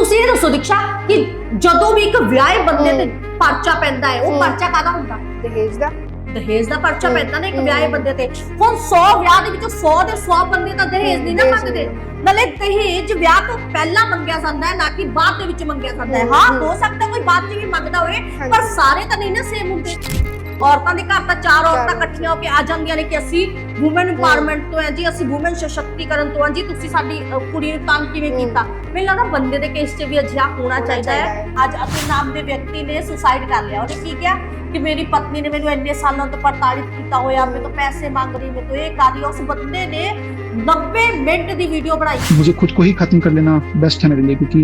ਤੁਸੀਂ ਇਹ ਦੱਸੋ ਦੀਕਸ਼ਾ ਕਿ ਜਦੋਂ ਵੀ ਇੱਕ ਵਿਆਹੇ ਬੰਦੇ ਤੇ। ਪਰਚਾ ਪੈਂਦਾ ਹੈ ਉਹ। ਪਰਚਾ ਕਾਦਾ ਹੁੰਦਾ ਦਹੇਜ ਦਾ ਦਹੇਜ ਦਾ ਪਰਚਾ। ਪੈਂਦਾ ਨਾ ਇੱਕ। ਵਿਆਹੇ ਬੰਦੇ ਤੇ ਹੁਣ 100 ਵਿਆਹ ਦੇ ਵਿੱਚੋਂ 100 ਦੇ 100 ਬੰਦੇ ਤਾਂ ਦਹੇਜ ਨਹੀਂ ਨਾ ਮੰਗਦੇ। ਨਾਲੇ ਦਹੇਜ ਵਿਆਹ ਤੋਂ ਪਹਿਲਾਂ ਮੰਗਿਆ ਜਾਂਦਾ ਹੈ ਨਾ ਕਿ ਬਾਅਦ ਦੇ ਵਿੱਚ ਮੰਗਿਆ ਜਾਂਦਾ ਹੈ ਹਾਂ। ਹੋ ਸਕਦਾ ਕੋਈ ਬਾਅਦ 'ਚ ਵੀ ਮੰਗਦਾ ਹੋਵੇ। ਪਰ ਸਾਰੇ ਤਾਂ ਨਹੀਂ ਨਾ ਸੇਮ ਹੁੰਦੇ ਔਰਤਾਂ ਦੇ ਘਰ ਤਾਂ ਚਾਰ ਔਰਤਾਂ ਚਾਰ। ਇਕੱਠੀਆਂ ਹੋ ਕੇ ਆ ਜਾਂਦੀਆਂ ਨੇ ਕਿ ਅਸੀਂ ਔਮਨ ਇੰਪਾਵਰਮੈਂਟ ਤੋਂ ਹੈ ਜੀ ਅਸੀਂ ਔਮਨ ਸਸ਼ਕਤੀਕਰਨ ਤੋਂ ਹਾਂ ਜੀ ਤੁਸੀਂ ਸਾਡੀ ਅ, ਕੁੜੀ ਨੂੰ ਤੰਗ ਕਿਵੇਂ ਹਮ। ਕੀਤਾ ਮੈਨੂੰ ਲੱਗਦਾ ਬੰਦੇ ਦੇ ਕੇਸ 'ਚ ਵੀ ਅਜਿਹਾ ਹੋਣਾ ਹੋਣਾ ਚਾਹੀਦਾ ਹੈ ਚਾਹੀਦਾ ਅੱਜ ਆਪਣੇ ਨਾਮ ਦੇ ਵਿਅਕਤੀ ਨੇ ਸੁਸਾਈਡ ਕਰ ਲਿਆ ਉਹਨੇ ਕੀ ਕਿਹਾ ਕਿ ਮੇਰੀ ਪਤਨੀ ਨੇ ਮੈਨੂੰ ਇੰਨੇ ਸਾਲਾਂ ਤੋਂ ਪ੍ਰਤਾੜਿਤ ਕੀਤਾ ਹੋਇਆ ਮੇਰੇ ਤੋਂ ਪੈਸੇ ਮੰਗ ਰਹੀ ਮੇਰੇ ਤੋਂ ਇਹ ਕਰ ਰਹੀ ਉਸ ਬੰਦੇ ਨੇ 90 ਮਿੰਟ ਦੀ ਵੀਡੀਓ ਬਣਾਈ मुझे खुद को ही खत्म कर लेना बेस्ट है मेरे लिए क्योंकि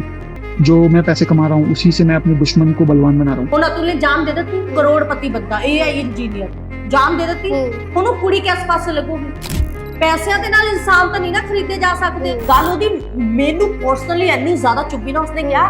जो मैं पैसे कमा रहा हूँ उसी से मैं अपने दुश्मन को बलवान बना रहा हूँ ਹੁਣ ਅਤੁਲ ਨੇ ਜਾਨ ਦੇ ਦਿੱਤੀ ਕਰੋੜਪਤੀ ਬੰਦਾ ਏਆਈ ਇੰਜੀਨੀਅਰ ਜਾਨ ਦੇ ਦਿੱਤੀ ਹੂੰ। ਹੁਣ ਉਹ ਕੁੜੀ ਕਿਸ ਪਾਸੇ ਲੱਗੂਗੀ ਪੈਸਿਆਂ ਦੇ ਨਾਲ ਇਨਸਾਨ ਤਾਂ ਨਹੀਂ ਨਾ ਖਰੀਦੇ ਜਾ ਸਕਦੇ ਹੂੰ। ਗੱਲ ਉਹਦੀ ਮੈਨੂੰ ਪਰਸਨਲੀ ਇੰਨੀ ਜ਼ਿਆਦਾ ਚੁੱਭੀ ਨਾ ਉਸਨੇ ਕਿਹਾ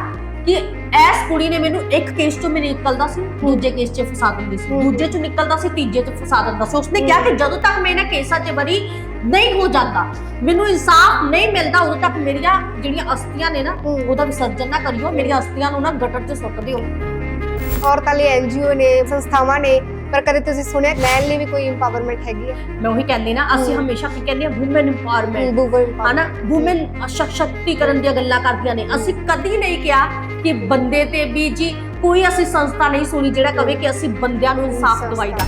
ਕਿ ਇਸ ਕੁੜੀ ਨੇ ਮੈਨੂੰ ਇੱਕ ਕੇਸ ਚੋਂ ਮੇਰੇ ਨਿਕਲਦਾ ਸੀ ਦੂਜੇ ਕੇਸ 'ਚ ਫਸਾ ਦਿੰਦੀ ਸੀ। ਦੂਜੇ 'ਚ ਨਿਕਲਦਾ ਸੀ ਤੀਜੇ 'ਚ ਫਸਾ ਦਿੰਦਾ ਸੀ। ਉਸਨੇ ਕਿਹਾ ਕਿ ਜਦੋਂ ਤੱਕ ਮੈਂ ਇਹਨਾਂ ਕੇਸਾਂ 'ਚ ਬਰੀ ਨਹੀਂ ਹੋ ਜਾਂਦਾ ਮੈਨੂੰ ਇਨਸਾਫ ਨਹੀਂ ਮਿਲਦਾ ਉਦੋਂ ਤੱਕ ਮੇਰੀਆਂ ਜਿਹੜੀਆਂ ਅਸਥੀਆਂ ਨੇ ਨਾ। ਉਹਦਾ ਵਿਸਰਜਨ ਨਾ ਕਰਿਓ ਮੇਰੀਆਂ ਅਸਥੀਆਂ ਨੂੰ ਨਾ ਗਟਰ 'ਚ ਸੁੱਟ ਦਿਓ। ਔਰਤਾਂ ਲਈ ਐਨਜੀਓ ਨੇ ਸੰਸਥਾਵਾਂ ਨੇ ਪਰ ਕਦੇ ਤੁਸੀਂ ਸੁਣਿਆ ਮੈਨ ਲਈ ਵੀ ਕੋਈ ਇੰਪਾਵਰਮੈਂਟ ਹੈਗੀ ਹੈ? ਮੈਂ ਉਹੀ ਕਹਿੰਦੀ ਨਾ ਅਸੀਂ ਹਮ। ਹਮੇਸ਼ਾ ਕੀ ਕਹਿੰਦੇ ਆ ਔਮਨ ਇੰਪਾਵਰਮੈਂਟ ਹਨਾ? ਔਮਨ ਸਸ਼ਕਤੀਕਰਨ ਦੀਆਂ ਗੱਲਾਂ ਕਰਦੀਆਂ ਨੇ। ਅਸੀਂ ਕਦੀ ਨਹੀਂ ਕਿਹਾ ਕਿ ਬੰਦੇ ਤੇ ਵੀ ਜੀ ਕੋਈ ਅਸੀਂ ਸੰਸਥਾ ਨਹੀਂ ਸੁਣੀ ਜਿਹੜਾ ਕਵੇ ਕਿ ਅਸੀਂ ਬੰਦਿਆਂ ਨੂੰ ਇਨਸਾਫ। ਦਵਾਈਦਾ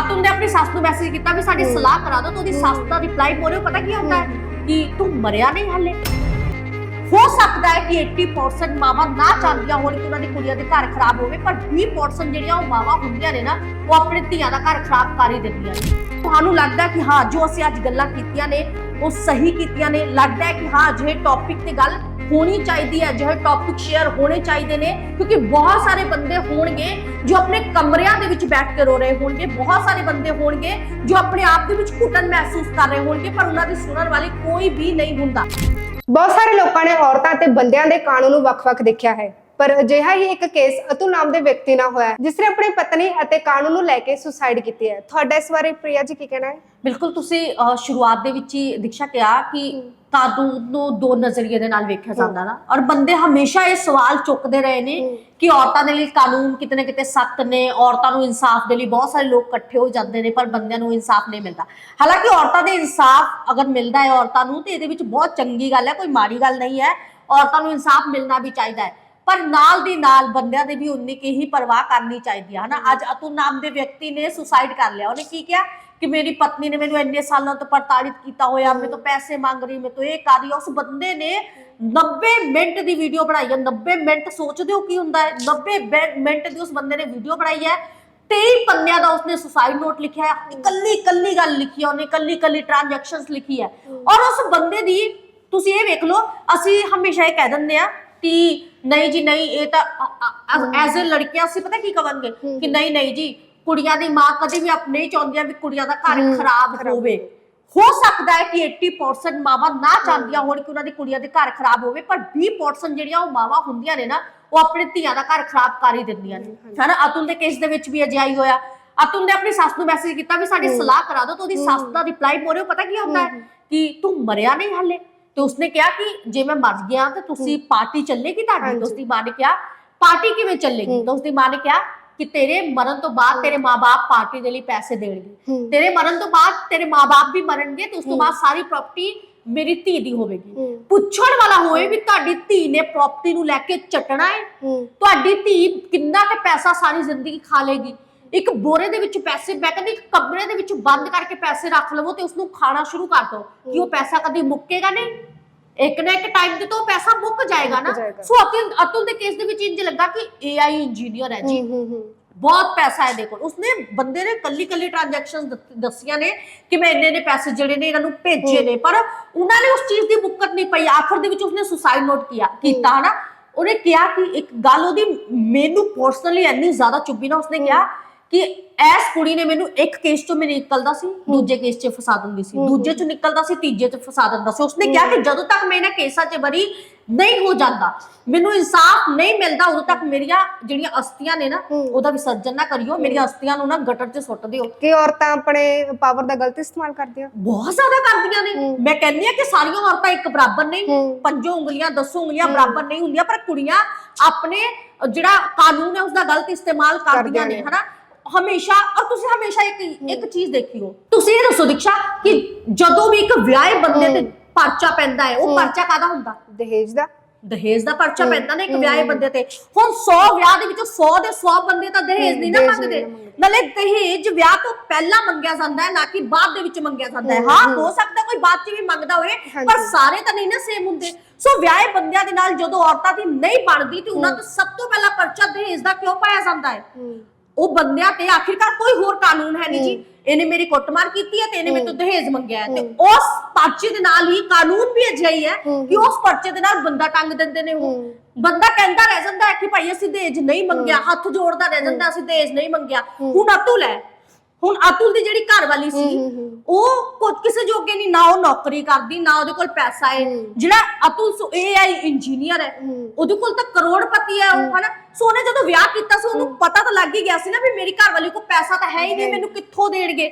ਅਤੁਲ ਨੇ ਆਪਣੀ ਸੱਸ ਨੂੰ ਮੈਸੇਜ ਕੀਤਾ ਵੀ ਸਾਡੀ। ਸਲਾਹ ਕਰਾ ਦਿਓ ਤਾਂ ਉਹਦੀ ਸੱਸ। ਦਾ ਰਿਪਲਾਈ ਮੋਰੇ ਪਤਾ ਕੀ ਆਉਂਦਾ ਹੈ। ਕਿ ਤੂੰ ਮਰਿਆ ਨਹੀਂ ਹਲੇ ਹੋ ਸਕਦਾ ਹੈ ਕਿ 80% ਮਾਵਾਂ ਨਾ ਚਾਹੁੰਦੀਆਂ ਹੋਣ ਕਿ ਉਹਨਾਂ ਦੀ ਕੁੜੀਆਂ ਦੇ ਘਰ ਖਰਾਬ ਹੋਵੇ ਪਰ 20% ਜਿਹੜੀਆਂ ਉਹ ਮਾਵਾਂ ਹੁੰਦੀਆਂ ਨੇ ਨਾ ਉਹ ਆਪਣੇ ਧੀਆਂ ਦਾ ਘਰ ਖਰਾਬ ਕਰ ਹੀ ਦਿੰਦੀਆਂ ਨੇ ਤੁਹਾਨੂੰ ਲੱਗਦਾ ਕਿ ਹਾਂ ਜੋ ਅਸੀਂ ਅੱਜ ਗੱਲਾਂ ਕੀਤੀਆਂ ਨੇ ਉਹ ਸਹੀ ਕੀਤੀਆਂ ਨੇ ਲੱਗਦਾ ਹੈ ਕਿ ਹਾਂ ਅਜਿਹੇ ਟੌਪਿਕ ਤੇ ਗੱਲ ਹੋਣੀ ਚਾਹੀਦੀ ਹੈ ਅਜਿਹੇ ਟੌਪਿਕ ਸ਼ੇਅਰ ਹੋਣੇ ਚਾਹੀਦੇ ਨੇ ਕਿਉਂਕਿ ਬਹੁਤ ਸਾਰੇ ਬੰਦੇ ਹੋਣਗੇ ਜੋ ਆਪਣੇ ਕਮਰਿਆਂ ਦੇ ਵਿੱਚ ਬੈਠ ਕੇ ਰੋ ਰਹੇ ਹੋਣਗੇ ਬਹੁਤ ਸਾਰੇ ਬੰਦੇ ਹੋਣਗੇ ਜੋ ਆਪਣੇ ਆਪ ਦੇ ਵਿੱਚ ਘੁਟਨ ਮਹਿਸੂਸ ਕਰ ਰਹੇ ਹੋਣਗੇ ਪਰ ਉਹਨਾਂ ਦੀ ਸੁਣਨ ਵਾਲੀ ਕੋਈ ਵੀ ਨਹੀਂ ਹੁੰਦਾ। ਬਹੁਤ ਸਾਰੇ ਲੋਕਾਂ ਨੇ ਔਰਤਾਂ ਤੇ ਬੰਦਿਆਂ ਦੇ ਕਾਨੂੰਨ ਨੂੰ ਵੱਖ-ਵੱਖ ਦੇਖਿਆ ਹੈ ਪਰ ਅਜਿਹਾ ਹੀ ਇੱਕ ਕੇਸ ਅਤੁਲ ਨਾਮ ਦੇ ਵਿਅਕਤੀ ਨਾਲ ਹੋਇਆ ਹੈ, ਜਿਸ ਨੇ ਆਪਣੀ ਪਤਨੀ ਅਤੇ ਕਾਨੂੰਨ ਨੂੰ ਲੈ ਕੇ ਸੁਸਾਈਡ ਕੀਤੀ ਹੈ। ਤੁਹਾਡਾ ਇਸ ਬਾਰੇ ਪ੍ਰਿਆ ਜੀ ਕੀ ਕਹਿਣਾ ਹੈ? ਬਿਲਕੁਲ ਤੁਸੀਂ ਅਹ, ਸ਼ੁਰੂਆਤ ਦੇ ਵਿੱਚ ਹੀ ਦੀਕਸ਼ਾ ਕਿਹਾ ਕਿ। ਕਾਨੂੰਨ ਨੂੰ ਦੋ ਨਜ਼ਰੀਏ ਦੇ ਨਾਲ ਵੇਖਿਆ ਜਾਂਦਾ ਨਾ। ਔਰ ਬੰਦੇ ਹਮੇਸ਼ਾ ਇਹ ਸਵਾਲ ਚੁੱਕਦੇ ਰਹੇ ਨੇ ਹਮ। ਕਿ ਔਰਤਾਂ ਦੇ ਲਈ ਕਾਨੂੰਨ ਕਿਤੇ ਨਾ ਕਿਤੇ ਸਖਤ ਨੇ ਔਰਤਾਂ ਨੂੰ ਇਨਸਾਫ ਦੇ ਲਈ ਬਹੁਤ ਸਾਰੇ ਲੋਕ ਇਕੱਠੇ ਹੋ ਜਾਂਦੇ ਨੇ ਪਰ ਬੰਦਿਆਂ ਨੂੰ ਇਨਸਾਫ ਨਹੀਂ ਮਿਲਦਾ। ਹਾਲਾਂਕਿ ਔਰਤਾਂ ਦੇ ਇਨਸਾਫ ਅਗਰ ਮਿਲਦਾ ਹੈ ਔਰਤਾਂ ਨੂੰ ਤੇ ਇਹਦੇ ਵਿੱਚ ਬਹੁਤ ਚੰਗੀ ਗੱਲ ਹੈ ਕੋਈ ਮਾੜੀ ਗੱਲ ਨਹੀਂ ਹੈ। ਔਰਤਾਂ ਨੂੰ ਇਨਸਾਫ ਮਿਲਣਾ ਵੀ ਚਾਹੀਦਾ ਹੈ। ਪਰ ਨਾਲ ਦੀ ਨਾਲ ਬੰਦਿਆਂ ਦੇ ਵੀ ਉਨੀ ਕੀ ਹੀ ਪਰਵਾਹ ਕਰਨੀ ਚਾਹੀਦੀ ਹੈ ਹਨਾ? ਅੱਜ ਅਤੁਲ ਨਾਮ ਦੇ ਵਿਅਕਤੀ ਨੇ ਸੁਸਾਈਡ ਕਰ ਲਿਆ। ਉਹਨੇ ਕੀ ਕਿਹਾ? ਕਿ ਮੇਰੀ ਪਤਨੀ ਨੇ ਮੈਨੂੰ ਇੰਨੇ ਸਾਲਾਂ ਤੋਂ ਪ੍ਰਤਾੜਿਤ ਕੀਤਾ ਹੋਇਆ ਮੇਰੇ ਤੋਂ ਪੈਸੇ ਮੰਗ ਰਹੀ ਮੇਰੇ ਤੋਂ ਇਹ ਕਰ ਰਹੀ ਉਸ ਬੰਦੇ ਨੇ 90 ਮਿੰਟ ਦੀ ਵੀਡੀਓ ਬਣਾਈ ਹੈ। 90 ਮਿੰਟ ਸੋਚਦੇ ਹੋ ਕੀ ਹੁੰਦਾ ਹੈ? 90 ਬੈ- ਮਿੰਟ ਦੀ ਉਸ ਬੰਦੇ ਨੇ ਵੀਡੀਓ ਬਣਾਈ ਹੈ। 23 ਪੰਨਿਆਂ ਦਾ ਉਸਨੇ ਸੁਸਾਈਡ ਨੋਟ ਲਿਖਿਆ ਹੈ। ਇਕੱਲੀ ਇਕੱਲੀ ਗੱਲ ਲਿਖੀ ਹੈ ਉਹਨੇ ਇਕੱਲੀ ਇਕੱਲੀ ਟ੍ਰਾਂਜੈਕਸ਼ਨਸ ਲਿਖੀ ਹੈ। ਔਰ ਉਸ ਬੰਦੇ ਦੀ ਤੁਸੀਂ ਇਹ ਵੇਖ ਲਓ ਅਸੀਂ ਹਮੇਸ਼ਾ ਇਹ ਕਹਿ ਦਿੰਦੇ ਆ ਕਿ ਨਹੀਂ ਜੀ ਨਹੀਂ ਇਹ ਤਾਂ ਐਜ਼ ਅ ਲੜਕੀਆਂ ਅਸੀਂ ਪਤਾ ਕੀ ਕਵਾਂਗੇ। ਕਿ ਨਹੀਂ ਨਹੀਂ ਜੀ ਕੁੜੀਆਂ ਦੀ ਮਾਂ ਕਦੇ ਵੀ ਆਪ ਨਹੀਂ ਚਾਹੁੰਦੀਆਂ ਵੀ ਕੁੜੀਆਂ ਦਾ ਘਰ ਖਰਾਬ ਹੋਵੇ ਹੋ ਸਕਦਾ ਹੈ ਕਿ 80% ਮਾਵਾਂ ਨਾ ਚਾਹੁੰਦੀਆਂ ਹੋਣ ਕਿ ਉਹਨਾਂ ਦੀ ਕੁੜੀਆਂ ਦੇ ਘਰ ਖਰਾਬ ਹੋਵੇ ਪਰ 20% ਜਿਹੜੀਆਂ ਉਹ ਮਾਵਾਂ ਹੁੰਦੀਆਂ ਨੇ ਨਾ ਉਹ ਆਪਣੇ ਧੀਆਂ ਦਾ ਘਰ ਖਰਾਬ ਕਰ ਹੀ ਦਿੰਦੀਆਂ ਨੇ। ਹਨਾ ਅਤੁਲ ਦੇ ਕੇਸ ਦੇ ਵਿੱਚ ਵੀ ਅਜਿਹਾ ਹੀ ਹੋਇਆ ਅਤੁਲ ਨੇ ਆਪਣੀ ਸੱਸ ਨੂੰ ਮੈਸੇਜ ਕੀਤਾ ਵੀ ਸਾਡੀ। ਸਲਾਹ ਕਰਾ ਦਿਓ ਤਾਂ ਉਹਦੀ ਸੱਸ। ਦਾ ਰਿਪਲਾਈ ਮੋਰੇ ਪਤਾ ਕੀ ਆਉਂਦਾ ਹੈ। ਕਿ ਤੂੰ ਮਰਿਆ ਨਹੀਂ ਹਲੇ ਤੇ ਉਸਨੇ ਕਿਹਾ ਕਿ ਜੇ ਮੈਂ ਮਰ ਗਿਆ ਤਾਂ ਤੁਸੀਂ ਪਾਰਟੀ ਚੱਲੇਗੀ ਤੁਹਾਡੀ ਹਾਂਜੀ। ਤਾਂ ਉਸਦੀ ਮਾਂ ਨੇ ਕਿਹਾ ਪਾਰਟੀ ਕਿਵੇਂ ਚੱਲੇਗੀ ਹਮ। ਤਾਂ ਉਸਦੀ ਮਾਂ ਨੇ ਕਿਹਾ ਕਿ ਤੇਰੇ ਮਰਨ ਤੋਂ ਬਾਅਦ ਤੇਰੇ ਮਾਪੇ ਪਾਰਟੀ ਦੇ ਲਈ ਪੈਸੇ ਦੇਣਗੇ। ਤੇਰੇ ਮਰਨ ਤੋਂ ਬਾਅਦ ਤੇਰੇ ਮਾਪੇ ਵੀ ਮਰਨਗੇ ਤੇ ਉਸ ਤੋਂ। ਬਾਅਦ ਸਾਰੀ ਪ੍ਰਾਪਰਟੀ ਮੇਰੀ ਧੀ ਦੀ ਹੋਵੇਗੀ। ਪੁੱਛਣ ਵਾਲਾ ਹੋਏ ਵੀ ਤੁਹਾਡੀ ਧੀ ਨੇ ਪ੍ਰਾਪਰਟੀ ਨੂੰ ਲੈ ਕੇ ਚਟਣਾ ਹੈ ਹੂੰ। ਤੁਹਾਡੀ ਧੀ ਕਿੰਨਾ ਕੁ ਪੈਸਾ ਸਾਰੀ ਜ਼ਿੰਦਗੀ ਖਾ ਲੇਗੀ ਇੱਕ ਬੋਰੇ ਦੇ ਵਿੱਚ ਪੈਸੇ ਮੈਂ ਕਹਿੰਦੀ ਇੱਕ ਕਮਰੇ ਦੇ ਵਿੱਚ ਬੰਦ ਕਰਕੇ ਪੈਸੇ ਰੱਖ ਲਵੋ ਤੇ ਉਸ ਨੂੰ ਖਾਣਾ ਸ਼ੁਰੂ ਕਰ ਦਿਓ ਕਿ ਉਹ ਪੈਸਾ ਕਦੀ ਮੁੱਕੇਗਾ ਨਹੀਂ। ਇੱਕ ਨਾ ਇੱਕ ਟਾਈਮ ਤੇ ਤਾਂ ਪੈਸਾ ਮੁੱਕ ਜਾਏਗਾ ਨਾ। ਮੁੱਕ ਜਾਏਗਾ। ਸੋ ਅਤੁਲ ਅਤੁਲ ਦੇ ਕੇਸ ਦੇ ਵਿੱਚ ਇੰਜ ਲੱਗਾ ਕਿ AI ਇੰਜੀਨੀਅਰ ਹੈ ਜੀ। ਹੂੰ ਹੂੰ ਹੂੰ। ਬਹੁਤ ਪੈਸਾ ਹੈ ਦੇਖੋ ਉਸਨੇ ਬੰਦੇ ਨੇ ਕੱਲੀ ਕੱਲੀ ਟ੍ਰਾਂਜੈਕਸ਼ਨ ਦੱਸੀਆਂ ਨੇ ਕਿ ਮੈਂ ਇੰਨੇ ਨੇ ਪੈਸੇ ਜਿਹੜੇ ਨੇ ਇਹਨਾਂ ਨੂੰ ਭੇਜੇ। ਨੇ। ਪਰ ਉਹਨਾਂ ਨੇ ਉਸ ਚੀਜ਼ ਦੀ ਮੁੱਕਤ ਨਹੀਂ ਪਈ। ਆਖਰ ਦੇ ਵਿੱਚ ਉਸਨੇ ਸੁਸਾਈਡ ਨੋਟ ਕੀਤਾ ਕੀਤਾ ਹਨਾ? ਉਹਨੇ ਕਿਹਾ ਕਿ ਇੱਕ ਗੱਲ ਉਹਦੀ ਮੈਨੂੰ ਪਰਸਨਲੀ ਇੰਨੀ ਜ਼ਿਆਦਾ ਚੁੱਭੀ ਨਾ ਉਸਨੇ। ਕਿਹਾ ਕਿ ਐਸ ਕੁੜੀ ਨੇ ਮੈਨੂੰ ਇੱਕ ਕੇਸ ਚੋਂ ਮੇਰੇ ਨਿਕਲਦਾ ਸੀ ਦੂਜੇ ਕੇਸ 'ਚ ਫਸਾ ਦਿੰਦੀ ਸੀ। ਦੂਜੇ 'ਚ ਨਿਕਲਦਾ ਸੀ ਤੀਜੇ 'ਚ ਫਸਾ ਦਿੰਦਾ ਸੀ ਉਸਨੇ ਕਿਹਾ ਕਿ ਜਦੋਂ ਤੱਕ ਮੈਂ ਇਹਨਾਂ ਕੇਸਾਂ 'ਚ ਬਰੀ ਨਹੀਂ ਹੋ ਜਾਂਦਾ ਮੈਨੂੰ ਇਨਸਾਫ ਨਹੀਂ ਮਿਲਦਾ ਉਦੋਂ ਤੱਕ ਮੇਰੀਆਂ ਜਿਹੜੀਆਂ ਅਸਤੀਆਂ ਨੇ ਨਾ। ਉਹਦਾ ਵਿਸਰਜਨ ਨਾ ਕਰਿਓ ਮੇਰੀਆਂ ਅਸਤੀਆਂ ਨੂੰ ਨਾ ਗਟਰ 'ਚ ਸੁੱਟ ਦਿਓ ਕਿ ਔਰਤਾਂ ਆਪਣੇ ਪਾਵਰ ਦਾ ਗਲਤ ਇਸਤੇਮਾਲ ਕਰਦੀਆਂ ਬਹੁਤ ਜ਼ਿਆਦਾ ਕਰਦੀਆਂ ਨੇ। ਮੈਂ ਕਹਿੰਦੀ ਆ ਕਿ ਸਾਰੀਆਂ ਔਰਤਾਂ ਇੱਕ ਬਰਾਬਰ ਨਹੀਂ। ਪੰਜੋ ਉਂਗਲੀਆਂ ਦਸੋ ਉਂਗਲੀਆਂ। ਬਰਾਬਰ ਨਹੀਂ ਹੁੰਦੀਆਂ ਪਰ ਕੁੜੀਆਂ ਆਪਣੇ ਜਿਹੜਾ ਕਾਨੂੰਨ ਹੈ ਉਸ ਦਾ ਗਲਤ ਇਸਤੇਮਾਲ ਕਰਦੀਆਂ ਨੇ। ਹਨਾ ਹਮੇਸ਼ਾ ਔਰ ਤੁਸੀਂ ਹਮੇਸ਼ਾ ਇੱਕ ਇੱਕ ਚੀਜ਼ ਦੇਖਿਓ ਤੁਸੀਂ ਇਹ ਦੱਸੋ ਦੀਕਸ਼ਾ ਕਿ ਜਦੋਂ ਵੀ ਇੱਕ ਵਿਆਹੇ ਬੰਦੇ ਤੇ। ਪਰਚਾ ਪੈਂਦਾ ਹੈ ਉਹ। ਪਰਚਾ ਕਾਦਾ ਹੁੰਦਾ ਦਹੇਜ ਦਾ ਦਹੇਜ ਦਾ ਪਰਚਾ। ਪੈਂਦਾ ਨਾ ਇੱਕ। ਵਿਆਹੇ ਬੰਦੇ ਤੇ ਹੁਣ 100 ਵਿਆਹ ਦੇ ਵਿੱਚੋਂ 100 ਦੇ 100 ਬੰਦੇ ਤਾਂ ਦਹੇਜ ਨਹੀਂ ਨਾ ਮੰਗਦੇ। ਨਾਲੇ ਦਹੇਜ ਵਿਆਹ ਤੋਂ ਪਹਿਲਾਂ ਮੰਗਿਆ ਜਾਂਦਾ ਹੈ ਨਾ ਕਿ ਬਾਅਦ ਦੇ ਵਿੱਚ ਮੰਗਿਆ ਜਾਂਦਾ ਹੈ ਹੂੰ, ਹਾਂ ਸਕਦਾ ਕੋਈ ਬਾਅਦ ਚ ਵੀ ਮੰਗਦਾ ਹੋਵੇ। ਪਰ ਸਾਰੇ ਤਾਂ ਨਹੀਂ ਨਾ ਸੇਮ ਹੁੰਦੇ ਸੋ ਵਿਆਹੇ ਬੰਦਿਆਂ ਦੇ ਨਾਲ ਜਦੋਂ ਔਰਤਾਂ ਦੀ ਨਹੀਂ ਬਣਦੀ ਤੇ ਉਹਨਾਂ। ਤੋਂ ਸਭ ਤੋਂ ਪਹਿਲਾਂ ਪਰਚਾ ਦਹੇਜ ਦਾ ਕਿਉਂ ਪਾਇਆ ਜਾਂਦਾ ਹੂੰ ਉਹ ਬੰਦਿਆਂ ਤੇ ਆਖਿਰਕਾਰ ਕੋਈ ਹੋਰ ਕਾਨੂੰਨ ਹੈ ਨਹੀਂ ਜੀ। ਇਹਨੇ ਮੇਰੀ ਕੁੱਟਮਾਰ ਕੀਤੀ ਹੈ ਤੇ ਇਹਨੇ ਮੇਰੇ ਤੋਂ। ਦਹੇਜ ਮੰਗਿਆ ਹੈ ਤੇ। ਉਸ ਪਰਚੇ ਦੇ ਨਾਲ ਹੀ ਕਾਨੂੰਨ ਵੀ ਅਜਿਹਾ ਹੀ। ਕਿ ਉਸ ਪਰਚੇ ਦੇ ਨਾਲ ਬੰਦਾ ਟੰਗ ਦਿੰਦੇ ਨੇ ਉਹ। ਬੰਦਾ ਕਹਿੰਦਾ ਰਹਿ ਜਾਂਦਾ ਹੈ ਕਿ ਭਾਈ ਅਸੀਂ ਦਹੇਜ ਨਹੀਂ ਮੰਗਿਆ ਹੱਥ ਜੋੜਦਾ ਰਹਿ ਜਾਂਦਾ ਅਸੀਂ ਦਹੇਜ ਨਹੀਂ ਮੰਗਿਆ। ਹੁਣ ਅਤੁਲ ਹੈ ਹੁਣ ਅਤੁਲ ਦੀ ਜਿਹੜੀ ਘਰ ਵਾਲੀ ਸੀ ਹੂੰ, ਹੂੰ, ਹੂੰ। ਉਹ ਕੁਝ ਕਿਸੇ ਜੋਗੇ ਨਹੀਂ ਨਾ ਉਹ ਨੌਕਰੀ ਕਰਦੀ ਨਾ ਉਹਦੇ ਕੋਲ ਪੈਸਾ ਹੈ ਹੂੰ। ਜਿਹੜਾ ਅਤੁਲ ਏਆਈ ਇੰਜੀਨੀਅਰ ਹੈ ਹੂੰ। ਉਹਦੇ ਕੋਲ ਤਾਂ ਕਰੋੜਪਤੀ ਹੈ ਉਹ ਹਨਾ ਸੋ ਉਹਨੇ ਜਦੋਂ ਵਿਆਹ ਕੀਤਾ ਸੀ ਉਹਨੂੰ ਪਤਾ ਤਾਂ ਲੱਗ ਹੀ ਗਿਆ ਸੀ ਨਾ ਵੀ ਮੇਰੀ ਘਰ ਵਾਲੀ ਕੋਲ ਪੈਸਾ ਤਾਂ ਹੈ ਹੀ ਨਹੀਂ। ਮੈਨੂੰ ਕਿੱਥੋਂ ਦੇਣਗੇ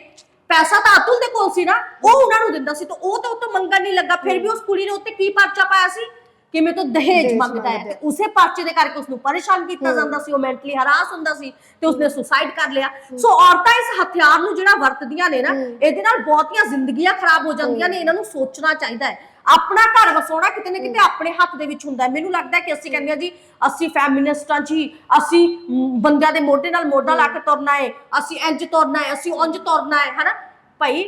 ਪੈਸਾ ਤਾਂ ਅਤੁਲ ਦੇ ਕੋਲ ਸੀ ਨਾ ਉਹ ਉਹਨਾਂ ਨੂੰ ਦਿੰਦਾ ਸੀ ਤਾਂ ਉਹ ਤਾਂ ਉੱਤੇ ਮੰਗਣ ਨਹੀਂ ਲੱਗਾ ਫਿਰ ਵੀ ਉਸ ਕੁੜੀ ਨੇ ਉੱਤੇ ਕੀ ਪਰਚਾ ਪਾਇਆ ਸੀ ਕਿ ਮੈਂ ਤਾਂ ਦਹੇਜ ਮੰਗਦਾ ਹੈ ਤੇ ਉਸੇ ਪਰਚੇ ਦੇ ਕਰਕੇ ਉਸਨੂੰ ਪਰੇਸ਼ਾਨ ਕੀਤਾ। ਜਾਂਦਾ ਸੀ ਉਹ ਮੈਂਟਲੀ ਹਰਾਸ ਹੁੰਦਾ ਸੀ ਤੇ ਉਸਨੇ ਸੁਸਾਈਡ ਕਰ ਲਿਆ। ਸੋ ਔਰਤਾਂ ਇਸ ਹਥਿਆਰ ਨੂੰ ਜਿਹੜਾ ਵਰਤਦੀਆਂ ਨੇ ਨਾ। ਇਹਦੇ ਨਾਲ ਬਹੁਤੀਆਂ ਜ਼ਿੰਦਗੀਆਂ ਖਰਾਬ ਹੋ ਜਾਂਦੀਆਂ ਨੇ ਇਹਨਾਂ ਨੂੰ ਸੋਚਣਾ ਚਾਹੀਦਾ ਹੈ। ਆਪਣਾ ਘਰ ਵਸਾਉਣਾ ਕਿਤੇ ਨਾ ਕਿਤੇ ਆਪਣੇ ਹੱਥ ਦੇ ਵਿੱਚ ਹੁੰਦਾ ਹੈ। ਮੈਨੂੰ ਲੱਗਦਾ ਕਿ ਅਸੀਂ ਕਹਿੰਦੇ ਆ ਜੀ ਅਸੀਂ ਫੈਮਿਨਿਸਟਾਂ ਜੀ ਅਸੀਂ ਬੰਦਿਆਂ ਦੇ ਮੋਢੇ ਨਾਲ ਮੋਢਾ ਲਾ ਕੇ ਤੁਰਨਾ ਹੈ ਅਸੀਂ ਇੰਜ ਤੁਰਨਾ ਹੈ ਅਸੀਂ ਉਂਝ ਤੁਰਨਾ ਹੈ ਹਨਾ? ਭਾਈ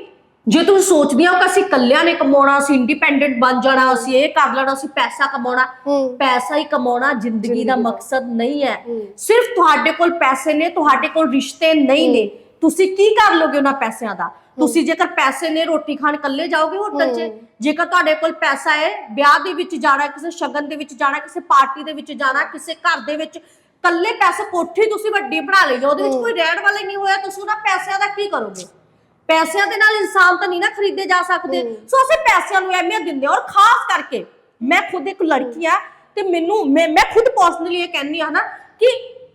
ਜੇ ਤੁਸੀਂ ਸੋਚਦੇ ਹੋ ਕਿ ਅਸੀਂ ਇਕੱਲਿਆਂ ਨੇ ਕਮਾਉਣਾ ਅਸੀਂ ਇੰਡੀਪੈਂਡੈਂਟ ਬਣ ਜਾਣਾ ਅਸੀਂ ਇਹ ਕਰ ਲੈਣਾ ਅਸੀਂ ਪੈਸਾ ਕਮਾਉਣਾ ਹੂੰ ਪੈਸਾ ਹੀ ਕਮਾਉਣਾ ਜ਼ਿੰਦਗੀ ਦਾ। ਮਕਸਦ ਨਹੀਂ ਹੈ। ਸਿਰਫ ਤੁਹਾਡੇ ਕੋਲ ਪੈਸੇ ਨੇ ਤੁਹਾਡੇ ਕੋਲ ਰਿਸ਼ਤੇ ਨਹੀਂ ਨੇ ਤੁਸੀਂ ਕੀ ਕਰ ਲੋਗੇ ਉਹਨਾਂ ਪੈਸਿਆਂ ਦਾ ਤੁਸੀਂ ਜੇਕਰ ਪੈਸੇ ਨੇ ਰੋਟੀ ਖਾਣ ਇਕੱਲੇ ਜਾਓਗੇ ਹੋਟਲ 'ਚ। ਜੇਕਰ ਤੁਹਾਡੇ ਕੋਲ ਪੈਸਾ ਹੈ ਵਿਆਹ ਦੇ ਵਿੱਚ ਜਾਣਾ ਕਿਸੇ ਸ਼ਗਨ ਦੇ ਵਿੱਚ ਜਾਣਾ ਕਿਸੇ ਪਾਰਟੀ ਦੇ ਵਿੱਚ ਜਾਣਾ ਕਿਸੇ ਘਰ ਦੇ ਵਿੱਚ ਇਕੱਲੇ ਪੈਸੇ ਕੋਠੀ ਤੁਸੀਂ ਵੱਡੀ ਬਣਾ ਲਈ ਆ, ਉਹਦੇ ਵਿੱਚ। ਕੋਈ ਰਹਿਣ ਵਾਲਾ ਹੀ ਨਹੀਂ ਹੋਇਆ ਤੁਸੀਂ ਉਹਨਾਂ ਪੈਸਿਆਂ ਦਾ ਕੀ ਕਰੋਗੇ ਪੈਸਿਆਂ ਦੇ ਨਾਲ ਇਨਸਾਨ ਤਾਂ ਨਹੀਂ ਨਾ ਖਰੀਦੇ ਜਾ ਸਕਦੇ। ਸੋ ਅਸੀਂ ਪੈਸਿਆਂ ਨੂੰ ਅਹਿਮੀਅਤ ਦਿੰਦੇ ਹਾਂ ਔਰ ਖਾਸ ਕਰਕੇ ਮੈਂ ਖੁਦ ਇੱਕ ਲੜਕੀ ਆ ਤੇ ਮੈਨੂੰ ਮੈਂ ਮੈਂ ਖੁਦ ਪਰਸਨਲੀ ਇਹ ਕਹਿੰਦੀ ਆ ਨਾ ਕਿ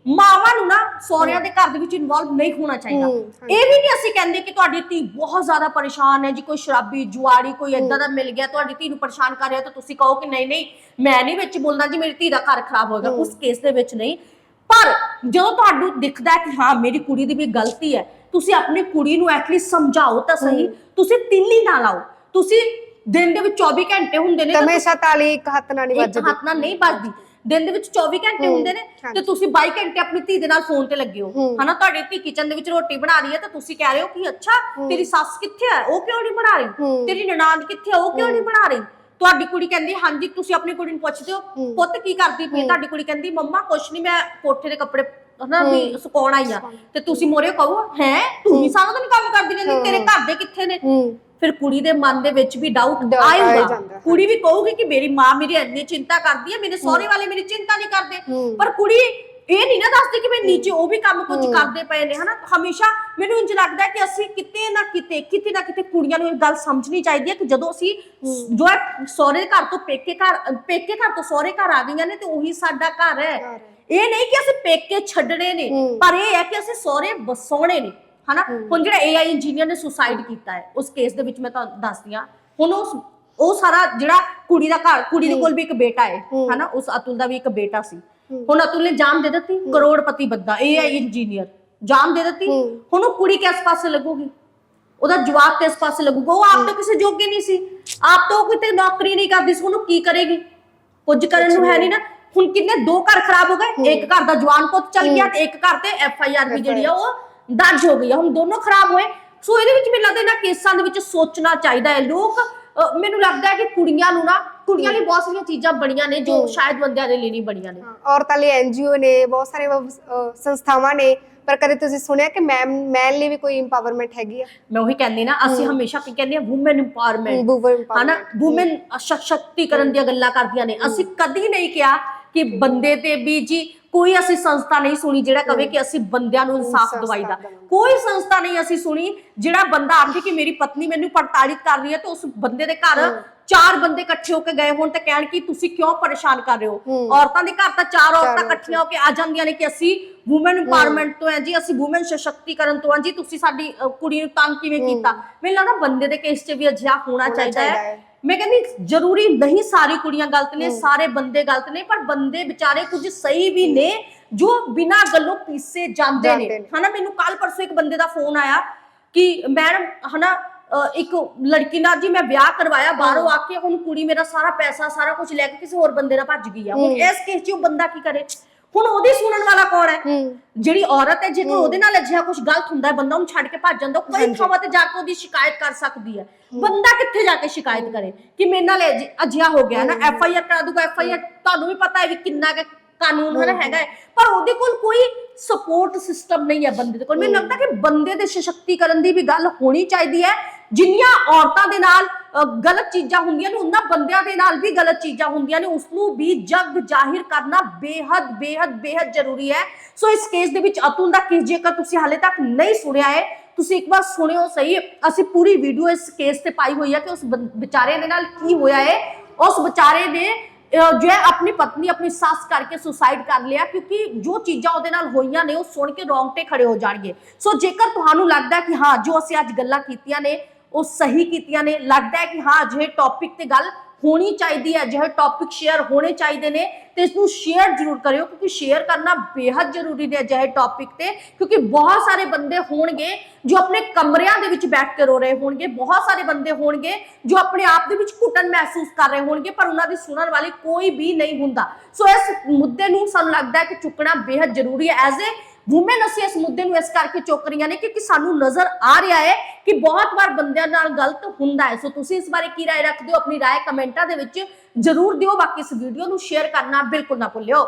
ਮਾਵਾਂ ਨੂੰ ਨਾ ਸਹੁਰਿਆਂ ਦੇ ਘਰ ਦੇ ਵਿੱਚ ਇਨਵੋਲਵ ਨਹੀਂ ਹੋਣਾ ਚਾਹੀਦਾ। ਇਹ ਵੀ ਨਹੀਂ ਅਸੀਂ ਕਹਿੰਦੇ ਕਿ ਤੁਹਾਡੀ ਧੀ ਬਹੁਤ ਜ਼ਿਆਦਾ ਪਰੇਸ਼ਾਨ ਹੈ ਜੀ ਕੋਈ ਸ਼ਰਾਬੀ ਜੁਆੜੀ ਕੋਈ ਏਦਾਂ ਦਾ ਮਿਲ ਗਿਆ ਤੁਹਾਡੀ ਧੀ ਨੂੰ ਪਰੇਸ਼ਾਨ ਕਰ ਰਿਹਾ ਤਾਂ ਤੁਸੀਂ ਕਹੋ ਕਿ ਨਹੀਂ ਨਹੀਂ ਮੈਂ ਨਹੀਂ ਵਿੱਚ ਬੋਲਣਾ ਜੀ ਮੇਰੀ ਧੀ ਦਾ ਘਰ ਖਰਾਬ ਹੋਏਗਾ। ਉਸ ਕੇਸ ਦੇ ਵਿੱਚ ਨਹੀਂ ਪਰ ਜਦੋਂ ਤੁਹਾਨੂੰ ਦਿਖਦਾ ਕਿ ਹਾਂ ਮੇਰੀ ਕੁੜੀ ਦੀ ਵੀ ਗਲਤੀ ਹੈ ਤੁਸੀਂ ਆਪਣੀ ਕੁੜੀ ਨੂੰ ਐਟਲੀਸਟ ਸਮਝਾਓ ਤਾਂ ਸਹੀ। ਤੁਸੀਂ ਤਿੱਲੀ ਨਾ ਲਾਓ ਤੁਸੀਂ ਦਿਨ ਦੇ ਵਿੱਚ 24 ਘੰਟੇ ਹੁੰਦੇ ਨੇ ਹਮੇਸ਼ਾ ਤਾਲੀ ਇੱਕ ਹੱਥ ਨਾਲ ਨਹੀਂ ਇੱਕ ਵੱਜਦੀ ਹੱਥ ਨਾਲ ਨਹੀਂ ਵੱਜਦੀ ਦਿਨ ਦੇ ਵਿੱਚ 24 ਘੰਟੇ ਹੁੰਦੇ ਨੇ ਤੇ। ਤੁਸੀਂ 22 ਘੰਟੇ ਆਪਣੀ ਧੀ ਦੇ ਨਾਲ ਫੋਨ ਤੇ ਲੱਗੇ ਹੋ। ਹਨਾ ਤੁਹਾਡੀ ਧੀ ਕਿਚਨ ਦੇ ਵਿੱਚ ਰੋਟੀ ਬਣਾ ਰਹੀ ਹੈ ਤਾਂ ਤੁਸੀਂ ਕਹਿ ਰਹੇ ਹੋ ਕਿ ਅੱਛਾ। ਤੇਰੀ ਸੱਸ ਕਿੱਥੇ ਹੈ ਉਹ ਕਿਉਂ ਨਹੀਂ ਬਣਾ ਰਹੀ। ਤੇਰੀ ਨਨਾਣ ਕਿੱਥੇ ਹੈ ਉਹ ਕਿਉਂ। ਨਹੀਂ ਬਣਾ ਰਹੀ ਤੁਹਾਡੀ ਕੁੜੀ ਕਹਿੰਦੀ ਹਾਂਜੀ ਤੁਸੀਂ ਆਪਣੀ ਕੁੜੀ ਨੂੰ ਪੁੱਛਦੇ ਹੋ। ਪੁੱਤ ਕੀ ਕਰਦੀ ਪਈ। ਤੁਹਾਡੀ ਕੁੜੀ ਕਹਿੰਦੀ ਮੰਮਾ ਕੁਛ ਨਹੀਂ ਮੈਂ ਕੋਠੇ ਦੇ ਕੱਪੜੇ ਹਨਾ ਹੂੰ। ਵੀ ਸੁਕਾਉਣ ਆਈ ਆ। ਤੇ ਤੁਸੀਂ ਮੋਰੇ ਕਹੋ ਹੈ ਤੂੰ ਹੀ ਹੂੰ। ਸਾਰਾ ਦਿਨ ਕੰਮ ਕਰਦੀ ਰਹਿੰਦੀ ਹੂੰ। ਤੇਰੇ ਘਰ ਦੇ ਕਿੱਥੇ ਨੇ ਹੂੰ ਫਿਰ ਕੁੜੀ ਦੇ ਮਨ ਦੇ ਵਿੱਚ ਵੀ ਡਾਊਟ Doubt ਆ ਹੀ ਆਏਗਾ ਜਾਂਦਾ, ਕੁੜੀ ਵੀ ਕਹੂਗੀ ਕਿ ਮੇਰੀ ਮਾਂ ਮੇਰੀ ਇੰਨੀ ਚਿੰਤਾ ਕਰਦੀ ਹੈ ਮੇਰੇ ਸਹੁਰੇ ਵਾਲੇ ਮੇਰੀ ਚਿੰਤਾ ਨਹੀਂ ਕਰਦੇ ਹੂੰ। ਪਰ ਕੁੜੀ ਇਹ ਨਹੀਂ ਨਾ ਦੱਸਦੀ ਕਿ ਮੈਂ ਨੀਚੇ ਉਹ ਵੀ ਕੰਮ ਕੁਝ ਹੂੰ। ਕਰਦੇ ਪਏ ਨੇ ਹਨਾ ਹਮੇਸ਼ਾ ਮੈਨੂੰ ਇੰਜ ਲੱਗਦਾ ਹੈ ਕਿ ਅਸੀਂ ਕਿਤੇ ਨਾ ਕਿਤੇ ਕਿਤੇ ਨਾ ਕਿਤੇ ਕੁੜੀਆਂ ਨੂੰ ਇਹ ਗੱਲ ਸਮਝਣੀ ਚਾਹੀਦੀ ਹੈ ਕਿ ਜਦੋਂ ਅਸੀਂ ਹੂੰ। ਜੋ ਹੈ ਸਹੁਰੇ ਘਰ ਤੋਂ ਪੇਕੇ ਘਰ ਪੇਕੇ ਘਰ ਤੋਂ ਸਹੁਰੇ ਘਰ ਆ ਗਈਆਂ ਨੇ ਤੇ ਉਹੀ ਸਾਡਾ ਘਰ ਹੈ ਘਰ ਹੈ। ਇਹ ਨਹੀਂ ਕਿ ਅਸੀਂ ਪੇਕੇ ਛੱਡਣੇ ਨੇ। ਪਰ ਇਹ ਹੈ ਕਿ ਅਸੀਂ ਸਹੁਰੇ ਵਸਾਉਣੇ ਨੇ ਹਨਾ। ਹੁਣ ਜਿਹੜਾ ਏਆਈ ਇੰਜੀਨੀਅਰ ਨੇ ਸੁਸਾਈਡ ਕੀਤਾ ਹੈ ਉਸ ਕੇਸ ਦੇ ਵਿੱਚ ਮੈਂ ਤੁਹਾਨੂੰ ਦੱਸਦੀ ਹਾਂ। ਹੁਣ ਉਸ ਉਹ ਸਾਰਾ ਜਿਹੜਾ ਕੁੜੀ ਦਾ ਘਰ ਕੁੜੀ ਦੇ। ਕੋਲ ਵੀ ਇੱਕ ਬੇਟਾ ਹੈ। ਹਨਾ? ਉਸ ਅਤੁਲ ਦਾ ਵੀ ਇੱਕ ਬੇਟਾ ਸੀ। ਹੁਣ ਅਤੁਲ ਨੇ ਜਾਨ ਦੇ ਦਿੱਤੀ ਕਰੋੜਪਤੀ ਬੰਦਾ ਏਆਈ ਇੰਜੀਨੀਅਰ ਜਾਨ ਦੇ ਦਿੱਤੀ। ਹੁਣ ਉਹ ਕੁੜੀ ਕਿਸ ਪਾਸੇ ਲੱਗੂਗੀ? ਉਹਦਾ ਜਵਾਬ ਕਿਸ ਪਾਸੇ ਲੱਗੂਗਾ? ਉਹ ਆਪ ਤਾਂ ਕਿਸੇ ਜੋਗੇ ਨਹੀਂ ਸੀ। ਆਪ ਤਾਂ ਕਿਤੇ ਨੌਕਰੀ ਨਹੀਂ ਕਰਦੀ ਸੀ। ਉਹਨੂੰ ਕੀ ਕਰੇਗੀ? ਕੁਝ ਕਰਨ ਨੂੰ ਹੈ ਨਹੀਂ ਨਾ। ਹੁਣ ਕਿੰਨੇ ਦੋ ਘਰ ਖਰਾਬ ਹੋ ਗਏ? ਇੱਕ ਘਰ ਦਾ ਜਵਾਨ ਪੁੱਤ ਚੱਲ ਗਿਆ ਤੇ ਇੱਕ ਘਰ ਤੇ ਐਫ ਆਈ ਆਰ ਵੀ ਜਿਹੜੀ ਆ ਉਹ ਦਰਜ ਹੋ ਗਈ ਆ। ਹੁਣ ਦੋਨੋਂ ਖਰਾਬ ਹੋਏ। ਸੋ ਇਹਦੇ ਵਿੱਚ ਮੈਨੂੰ ਲੱਗਦਾ ਇਹਨਾਂ ਕੇਸਾਂ ਦੇ ਵਿੱਚ ਸੋਚਣਾ ਚਾਹੀਦਾ ਹੈ। ਲੋਕ ਮੈਨੂੰ ਲੱਗਦਾ ਹੈ ਕਿ ਕੁੜੀਆਂ ਨੂੰ ਨਾ ਕੁੜੀਆਂ ਲਈ ਬਹੁਤ ਸਾਰੀਆਂ ਚੀਜ਼ਾਂ ਬਣੀਆਂ ਨੇ ਜੋ। ਸ਼ਾਇਦ ਬੰਦਿਆਂ ਦੇ ਲਈ ਨਹੀਂ ਬਣੀਆਂ ਨੇ। ਔਰਤਾਂ ਲਈ ਐਨਜੀਓ ਨੇ ਬਹੁਤ ਸਾਰੇ ਸੰਸਥਾਵਾਂ ਨੇ। ਪਰ ਕਦੇ ਤੁਸੀਂ ਸੁਣਿਆ ਕਿ ਮੈਮ ਮੈਨ ਲਈ ਵੀ ਕੋਈ ਇੰਪਾਵਰਮੈਂਟ ਹੈਗੀ ਆ? ਮੈਂ ਉਹੀ ਕਹਿੰਦੀ ਨਾ ਅਸੀਂ। ਹਮੇਸ਼ਾ ਕੀ ਕਹਿੰਦੇ ਆ ਔਮਨ ਇੰਪਾਵਰਮੈਂਟ ਹਨਾ? ਔਮਨ ਸ਼ਕਤੀਕਰਨ ਦੀਆਂ ਗੱਲਾਂ ਕਰਦੀਆਂ ਨੇ। ਅਸੀਂ ਕਦੀ ਨਹੀਂ ਕਿਹਾ ਕਿ ਬੰਦੇ ਤੇ ਵੀ ਜੀ ਕੋਈ ਅਸੀਂ ਸੰਸਥਾ ਨਹੀਂ ਸੁਣੀ ਜਿਹੜਾ ਕਵੇ। ਕਿ ਅਸੀਂ ਬੰਦਿਆਂ ਨੂੰ ਇਨਸਾਫ ਦਵਾਈਦਾ ਦਵਾਈਦਾ। ਕੋਈ ਸੰਸਥਾ ਨਹੀਂ ਅਸੀਂ ਸੁਣੀ ਜਿਹੜਾ ਬੰਦਾ ਆਖੇ ਕਿ ਮੇਰੀ ਪਤਨੀ ਮੈਨੂੰ ਪ੍ਰਤਾੜਿਤ ਕਰ ਰਹੀ ਹੈ ਤੇ ਉਸ ਬੰਦੇ ਦੇ ਘਰ। ਚਾਰ ਬੰਦੇ ਇਕੱਠੇ ਹੋ ਕੇ ਗਏ ਹੋਣ ਤੇ ਕਹਿਣ ਕਿ ਤੁਸੀਂ ਕਿਉਂ ਪਰੇਸ਼ਾਨ ਕਰ ਰਹੇ ਹੋ। ਔਰਤਾਂ ਦੇ ਘਰ ਤਾਂ ਚਾਰ ਔਰਤਾਂ। ਇਕੱਠੀਆਂ ਹੋ ਕੇ ਆ ਜਾਂਦੀਆਂ ਨੇ ਕਿ ਅਸੀਂ ਔਮਨ ਇੰਪਾਵਰਮੈਂਟ ਤੋਂ ਹੈ ਜੀ ਅਸੀਂ ਔਮਨ ਸਸ਼ਕਤੀਕਰਨ ਤੋਂ ਹਾਂ ਜੀ ਤੁਸੀਂ ਸਾਡੀ ਕੁੜੀ ਨੂੰ ਤੰਗ ਕਿਵੇਂ। ਕੀਤਾ ਮੈਨੂੰ ਲੱਗਦਾ ਬੰਦੇ ਦੇ ਕੇਸ 'ਚ ਵੀ ਅਜਿਹਾ ਹੋਣਾ ਚਾਹੀਦਾ ਹੈ। ਮੈਂ ਕਹਿੰਦੀ ਜ਼ਰੂਰੀ ਨਹੀਂ ਸਾਰੀ ਕੁੜੀਆਂ ਗਲਤ ਨੇ। ਸਾਰੇ ਬੰਦੇ ਗਲਤ ਨੇ ਪਰ ਬੰਦੇ ਵਿਚਾਰੇ ਕੁਝ ਸਹੀ ਵੀ ਨੇ ਜੋ ਬਿਨਾਂ ਗੱਲੋਂ ਪੀਸੇ ਜਾਂਦੇ ਨੇ। ਹਨਾ ਮੈਨੂੰ ਕੱਲ ਪਰਸੋਂ ਇੱਕ ਬੰਦੇ ਦਾ ਫੋਨ ਆਇਆ ਕਿ ਮੈਡਮ ਹਨਾ ਇੱਕ ਲੜਕੀ ਨਾਲ ਜੀ ਮੈਂ ਵਿਆਹ ਕਰਵਾਇਆ ਬਾਹਰੋਂ ਆ ਕੇ ਹੁਣ ਕੁੜੀ ਮੇਰਾ ਸਾਰਾ ਪੈਸਾ ਸਾਰਾ ਕੁਝ ਲੈ ਕੇ ਕਿਸੇ ਹੋਰ ਬੰਦੇ ਨਾਲ ਭੱਜ ਗਈ ਆ ਹੁਣ। ਇਸ ਕੇਸ 'ਚ ਉਹ ਬੰਦਾ ਕੀ ਕਰੇ ਹੁਣ ਉਹਦੀ ਸੁਣਨ ਵਾਲਾ ਕੌਣ ਹੈ ਹੂੰ ਜਿਹੜੀ ਔਰਤ ਹੈ ਜੇਕਰ। ਉਹਦੇ ਨਾਲ ਅਜਿਹਾ ਕੁਝ ਗਲਤ ਹੁੰਦਾ ਹੈ ਬੰਦਾ ਉਹਨੂੰ ਛੱਡ ਕੇ ਭੱਜ ਜਾਂਦਾ ਉਹ ਕਈ ਹਾਂਜੀ। ਥਾਵਾਂ ਤੇ ਜਾ ਕੇ ਉਹਦੀ ਸ਼ਿਕਾਇਤ ਕਰ ਸਕਦੀ ਹੈ ਬੰਦਾ ਕਿੱਥੇ ਜਾ ਕੇ ਸ਼ਿਕਾਇਤ ਕਰੇ ਕਿ ਮੇਰੇ ਨਾਲ ਅਜਿ- ਅਜਿਹਾ ਹੋ ਗਿਆ ਨਾ। ਐਫ ਆਈ ਆਰ ਕਰਾ ਦੂਗਾ ਐਫ ਆਈ ਆਰ ਤੁਹਾਨੂੰ ਵੀ ਪਤਾ ਹੈ ਵੀ ਕਿੰਨਾ ਕੁ ਕਾਨੂੰਨ ਹਨਾ। ਹੈਗਾ ਹੈ ਪਰ ਉਹਦੇ ਕੋਲ ਕੋਈ ਸਪੋਰਟ ਸਿਸਟਮ ਨਹੀਂ ਹੈ ਬੰਦੇ ਦੇ ਕੋਲ ਮੈਨੂੰ। ਲੱਗਦਾ ਕਿ ਬੰਦੇ ਦੇ ਸਸ਼ਕਤੀਕਰਨ ਦੀ ਵੀ ਗੱਲ ਹੋਣੀ ਚਾਹੀਦੀ ਹੈ ਜਿੰਨੀਆਂ ਔਰਤਾਂ ਦੇ ਨਾਲ ਗਲਤ ਚੀਜ਼ਾਂ ਹੁੰਦੀਆਂ ਨੇ, ਉਹਨਾਂ ਬੰਦਿਆਂ ਦੇ ਨਾਲ ਵੀ ਗਲਤ ਚੀਜ਼ਾਂ ਹੁੰਦੀਆਂ ਨੇ ਉਸ ਨੂੰ ਵੀ ਜਗ ਜ਼ਾਹਿਰ ਕਰਨਾ ਬੇਹੱਦ ਬੇਹੱਦ ਬੇਹੱਦ ਜ਼ਰੂਰੀ ਹੈ। ਸੋ ਇਸ ਕੇਸ ਦੇ ਵਿੱਚ ਅਤੁਲ ਦਾ ਕੇਸ ਜੇਕਰ ਤੁਸੀਂ ਹਾਲੇ ਤੱਕ ਨਹੀਂ ਸੁਣਿਆ ਹੈ, ਤੁਸੀਂ ਇੱਕ ਵਾਰ ਸੁਣਿਓ ਸਹੀ। ਅਸੀਂ ਪੂਰੀ ਵੀਡੀਓ ਇਸ ਕੇਸ ਤੇ ਪਾਈ ਹੋਈ ਹੈ ਕਿ ਉਸ ਵਿਚਾਰੇ ਦੇ ਨਾਲ ਕੀ ਹੋਇਆ ਹੈ। ਉਸ ਵਿਚਾਰੇ ਨੇ ਜੋ ਹੈ ਆਪਣੀ ਪਤਨੀ, ਆਪਣੀ ਸੱਸ ਕਰਕੇ ਸੁਸਾਈਡ ਕਰ ਲਿਆ, ਕਿਉਂਕਿ ਜੋ ਚੀਜ਼ਾਂ ਉਹਦੇ ਨਾਲ ਹੋਈਆਂ ਨੇ, ਉਹ ਸੁਣ ਕੇ ਰੌਂਗਟੇ ਖੜੇ ਹੋ ਜਾਣਗੇ। ਸੋ ਜੇਕਰ ਤੁਹਾਨੂੰ ਲੱਗਦਾ ਕਿ ਹਾਂ, ਜੋ ਅਸੀਂ ਅੱਜ ਗੱਲਾਂ ਕੀਤੀਆਂ ਨੇ ਉਹ ਸਹੀ ਕੀਤੀਆਂ ਨੇ। ਲੱਗਦਾ ਹੈ ਕਿ ਹਾਂ, ਅਜਿਹੇ ਟੌਪਿਕ ਤੇ ਗੱਲ ਹੋਣੀ ਚਾਹੀਦੀ ਹੈ। ਅਜਿਹੇ ਟੌਪਿਕ ਸ਼ੇਅਰ ਹੋਣੇ ਚਾਹੀਦੇ ਨੇ। ਤੇ ਇਸ ਨੂੰ ਸ਼ੇਅਰ ਜ਼ਰੂਰ ਕਰਿਓ, ਕਿਉਂਕਿ ਸ਼ੇਅਰ ਕਰਨਾ ਬੇहद ਜ਼ਰੂਰੀ ਨੇ ਅਜਿਹੇ ਟੌਪਿਕ ਤੇ। ਕਿਉਂਕਿ ਬਹੁਤ ਸਾਰੇ ਬੰਦੇ ਹੋਣਗੇ ਜੋ ਆਪਣੇ ਕਮਰਿਆਂ ਦੇ ਵਿੱਚ ਬੈਠ ਕੇ ਰੋ ਰਹੇ ਹੋਣਗੇ। ਬਹੁਤ ਸਾਰੇ ਬੰਦੇ ਹੋਣਗੇ ਜੋ ਆਪਣੇ ਆਪ ਦੇ ਵਿੱਚ ਘੁਟਨ ਮਹਿਸੂਸ ਕਰ ਰਹੇ ਹੋਣਗੇ, ਪਰ ਉਹਨਾਂ ਦੀ ਸੁਣਨ ਵਾਲੀ ਕੋਈ ਵੀ ਨਹੀਂ ਹੁੰਦਾ। ਸੋ ਇਸ ਮੁੱਦੇ ਨੂੰ ਸਾਨੂੰ ਲੱਗਦਾ ਹੈ ਕਿ ਚੁੱਕਣਾ ਬੇहद ਜ਼ਰੂਰੀ ਹੈ। ਐਜ਼ ਅ ਵੂਮਨ ਅਸੀਂ ਇਸ ਮੁੱਦੇ ਨੂੰ ਇਸ ਕਰਕੇ ਚੁੱਕ ਰਹੀਆਂ ਨੇ ਕਿਉਂਕਿ ਸਾਨੂੰ ਨਜ਼ਰ ਆ ਰਿਹਾ ਹੈ ਕਿ ਬਹੁਤ ਵਾਰ ਬੰਦਿਆਂ ਨਾਲ ਗਲਤ ਹੁੰਦਾ ਹੈ ਸੋ ਤੁਸੀਂ ਇਸ ਬਾਰੇ ਕੀ رائے ਰੱਖਦੇ ਹੋ ਆਪਣੀ رائے ਕਮੈਂਟਾਂ ਦੇ ਵਿੱਚ ਜਰੂਰ ਦਿਓ ਬਾਕੀ ਇਸ ਵੀਡੀਓ ਨੂੰ ਸ਼ੇਅਰ ਕਰਨਾ ਬਿਲਕੁਲ ਨਾ ਭੁੱਲਿਓ